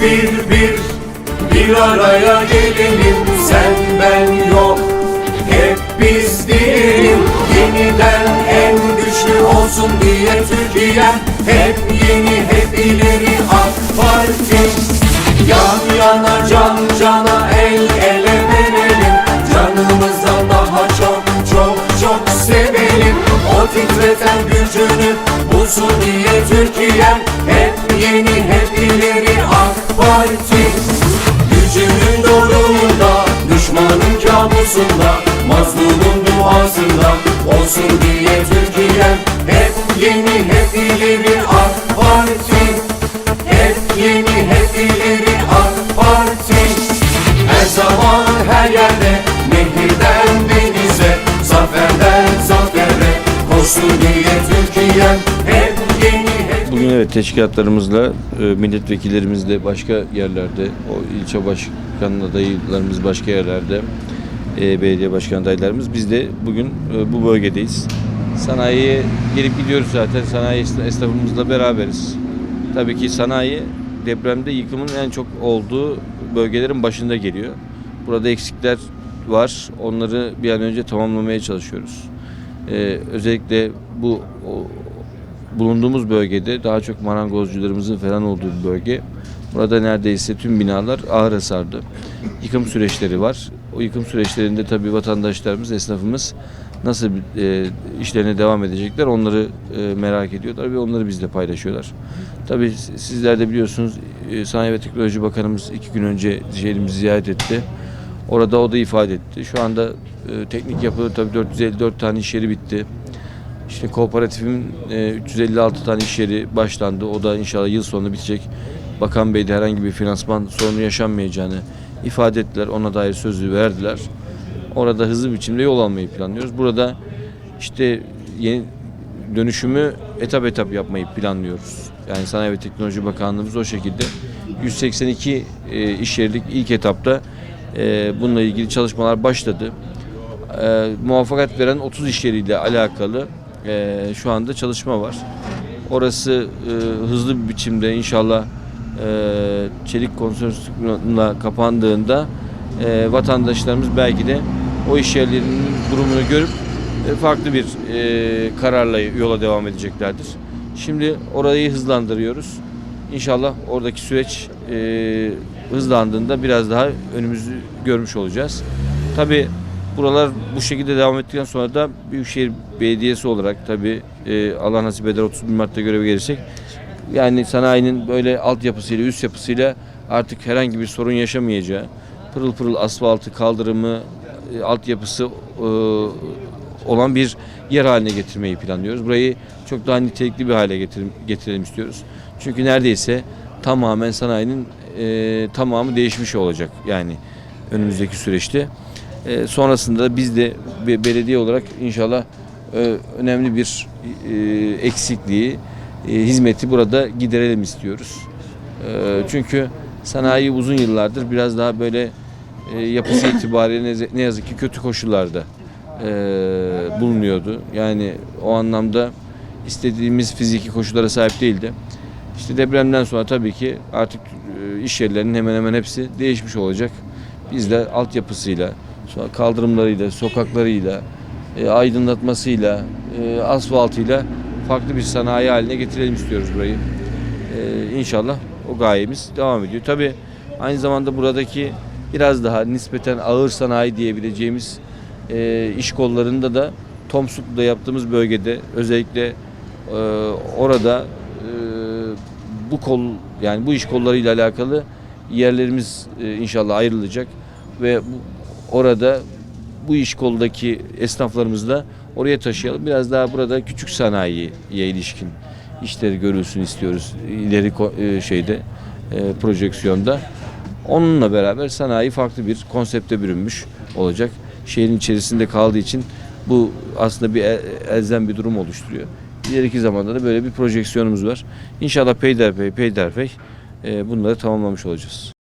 bir bir. Bir araya gelelim Sen ben yok. Hep biz diyelim Yeniden en güçlü olsun diye Türkiye Hep yeni hep ileri AK Parti. Yan yana can cana el ele verelim. Canımızdan daha çok çok çok sevelim. O titreten gücünü bulsun diye Türkiye'm AK Parti Gücünün doğruluğunda Düşmanın kabusunda Mazlumun duasında Olsun diye Türkiye'm Hep yeni hep ileri AK Parti. Hep yeni hep ileri AK Parti. Her zaman her yerde Nehirden denize Zaferden zafere Koşsun diye Türkiye'm Bugün evet teşkilatlarımızla, e, milletvekillerimizle başka yerlerde, o ilçe başkan adaylarımız başka yerlerde, e, belediye başkan adaylarımız biz de bugün e, bu bölgedeyiz. Sanayiye gelip gidiyoruz zaten. Sanayi esna- esnafımızla beraberiz. Tabii ki sanayi depremde yıkımın en çok olduğu bölgelerin başında geliyor. Burada eksikler var. Onları bir an önce tamamlamaya çalışıyoruz. E, özellikle bu bulunduğumuz bölgede daha çok marangozcularımızın falan olduğu bir bölge. Burada neredeyse tüm binalar ağır hasarlı. Yıkım süreçleri var. O yıkım süreçlerinde tabii vatandaşlarımız, esnafımız nasıl e, işlerine devam edecekler onları e, merak ediyorlar ve onları bizle paylaşıyorlar. Tabii sizler de biliyorsunuz e, Sanayi ve Teknoloji Bakanımız iki gün önce şehrimizi ziyaret etti. Orada o da ifade etti. Şu anda e, teknik yapı tabii 454 tane iş yeri bitti. İşte kooperatifin e, 356 tane iş yeri başlandı. O da inşallah yıl sonunda bitecek. Bakan Bey de herhangi bir finansman sorunu yaşanmayacağını ifade ettiler. Ona dair sözü verdiler. Orada hızlı biçimde yol almayı planlıyoruz. Burada işte yeni dönüşümü etap etap yapmayı planlıyoruz. Yani Sanayi ve Teknoloji Bakanlığımız o şekilde 182 e, iş yerilik ilk etapta e, bununla ilgili çalışmalar başladı e, muvaffakat veren 30 iş yeriyle alakalı e, şu anda çalışma var. Orası e, hızlı bir biçimde inşallah e, çelik konsorsiyumla kapandığında e, vatandaşlarımız belki de o iş yerlerinin durumunu görüp e, farklı bir e, kararla yola devam edeceklerdir. Şimdi orayı hızlandırıyoruz. İnşallah oradaki süreç e, hızlandığında biraz daha önümüzü görmüş olacağız. Tabii buralar bu şekilde devam ettikten sonra da Büyükşehir Belediyesi olarak tabii e, Allah nasip eder 31 Mart'ta göreve gelirsek yani sanayinin böyle altyapısıyla üst yapısıyla artık herhangi bir sorun yaşamayacağı pırıl pırıl asfaltı kaldırımı e, altyapısı e, olan bir yer haline getirmeyi planlıyoruz. Burayı çok daha nitelikli bir hale getirelim, getirelim istiyoruz. Çünkü neredeyse tamamen sanayinin e, tamamı değişmiş olacak yani önümüzdeki süreçte. E, sonrasında biz de bir belediye olarak inşallah e, önemli bir e, eksikliği, e, hizmeti burada giderelim istiyoruz. E, çünkü sanayi uzun yıllardır biraz daha böyle e, yapısı itibariyle ne- yazık ki kötü koşullarda e, bulunuyordu. Yani o anlamda istediğimiz fiziki koşullara sahip değildi. İşte depremden sonra tabii ki artık e, iş yerlerinin hemen hemen hepsi değişmiş olacak. Biz de altyapısıyla, kaldırımlarıyla, sokaklarıyla, e, aydınlatmasıyla, e, asfaltıyla farklı bir sanayi haline getirelim istiyoruz burayı. E, inşallah o gayemiz devam ediyor. Tabii aynı zamanda buradaki biraz daha nispeten ağır sanayi diyebileceğimiz e, iş kollarında da Tomsuklu'da yaptığımız bölgede özellikle e, orada e, bu kol yani bu iş kollarıyla alakalı yerlerimiz e, inşallah ayrılacak ve bu, orada bu iş koldaki esnaflarımızı da oraya taşıyalım. Biraz daha burada küçük sanayiye ilişkin işleri görülsün istiyoruz ileri e, şeyde e, projeksiyonda. Onunla beraber sanayi farklı bir konsepte bürünmüş olacak. Şehrin içerisinde kaldığı için bu aslında bir el- elzem bir durum oluşturuyor. İleriki zamanda da böyle bir projeksiyonumuz var. İnşallah peyderpey peyderpey e, bunları tamamlamış olacağız.